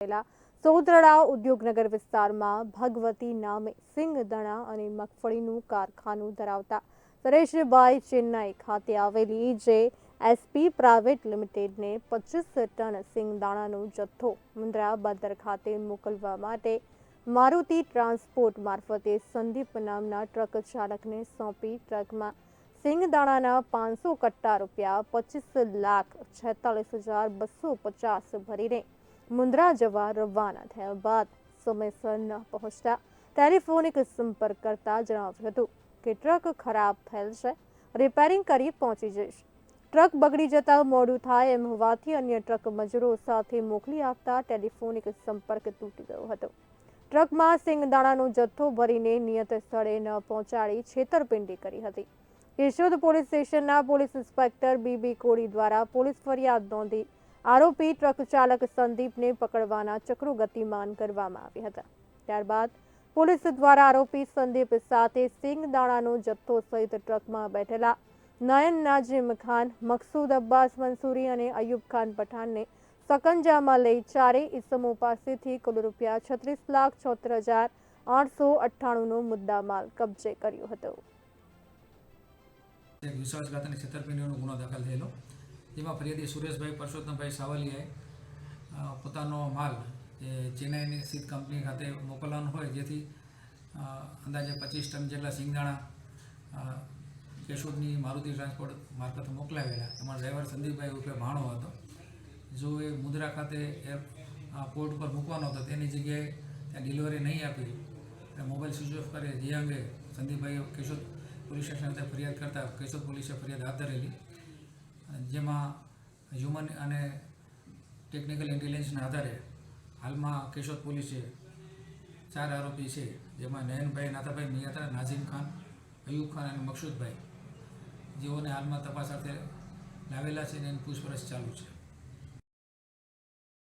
આવેલા ઉદ્યોગનગર વિસ્તારમાં ભગવતી નામે સિંગદણા અને મગફળીનું કારખાનું ધરાવતા સુરેશભાઈ ચેન્નાઈ ખાતે આવેલી જે એસપી પ્રાઇવેટ લિમિટેડને પચીસ ટન સિંગદાણાનો જથ્થો મુન્દ્રા બંદર ખાતે મોકલવા માટે મારુતિ ટ્રાન્સપોર્ટ મારફતે સંદીપ નામના ટ્રક ચાલકને સોંપી ટ્રકમાં સિંગદાણાના પાંચસો કટ્ટા રૂપિયા પચીસ લાખ છેતાલીસ હજાર બસો પચાસ ભરીને મુન્દ્રા જવા રવાના થયા બાદ સમયસર ન પહોંચતા ટેલિફોનિક સંપર્ક કરતા જણાવ્યું હતું કે ટ્રક ખરાબ થયેલ છે, રિપેરિંગ કરી પહોંચી જઈશ. ટ્રક બગડી જતા મોડું થાય એમ હોવાથી અન્ય ટ્રક મજૂરો સાથે મોકલી આપતા ટેલિફોનિક સંપર્ક તૂટી ગયો હતો. ટ્રકમાં સિંગદાણાનો જથ્થો ભરીને નિયત સ્થળે ન પહોંચાડી છેતરપિંડી કરી હતી. કેશોદ પોલીસ સ્ટેશનના police inspector B B Kodi દ્વારા પોલીસ ફરિયાદ નોંધી આરોપી ટ્રક ચાલક સંદીપને પકડવાના ચક્રો ગતિમાન કરવામાં આવ્યા હતા. ત્યારબાદ પોલીસ દ્વારા આરોપી સંદીપ સાથે સિંગદાણાનો જથ્થો સહિત ટ્રકમાં બેઠેલા નયન નાજીમ ખાન, મકસૂદ અબ્બાસ મંસૂરી અને અયુબ ખાન પઠાણને સકંજામાં લઈ ચારે ઇસમો પાસેથી કુલ રૂપિયા છત્રીસ લાખ છોતેર હજાર આઠસો અઠ્ઠાણુંનો મુદ્દામાલ કબજે કર્યો હતો. વિશ્વાસઘાતની છેતરપિંડીનો ગુનો દાખલ થયેલો. જેમાં ફરિયાદી સુરેશભાઈ પરસોત્તમભાઈ સાવલિયાએ પોતાનો માલ એ ચેન્નાઈની સ્થિત કંપની ખાતે મોકલવાનો હોય, જેથી અંદાજે પચીસ ટન જેટલા સિંગદાણા કેશોદની મારુતિ ટ્રાન્સપોર્ટ મારફતે મોકલાવેલા. એમાં ડ્રાઈવર સંદીપભાઈ રૂપે ભાણો હતો. જો એ મુદ્રા ખાતે એર પોર્ટ પર મૂકવાનો હતો, તેની જગ્યાએ ત્યાં ડિલિવરી નહીં આપી મોબાઈલ સ્વિચ ઓફ કરે જે અંગે સંદીપભાઈએ કેશોદ પોલીસ સ્ટેશન ફરિયાદ કરતા કેશોદ પોલીસે ફરિયાદ હાથ ધરેલી. જેમાં હ્યુમન અને ટેકનિકલ ઇન્ટેલિજન્સના આધારે હાલમાં કેશોદ પોલીસે ચાર આરોપી છે, જેમાં નયનભાઈ, નાથાભાઈ મિયાત્રા નાઝીમ ખાન, અયુબ ખાન અને મકસૂદભાઈ. જેઓને હાલમાં તપાસ અર્થે લાવેલા છે અને એની પૂછપરછ ચાલુ છે.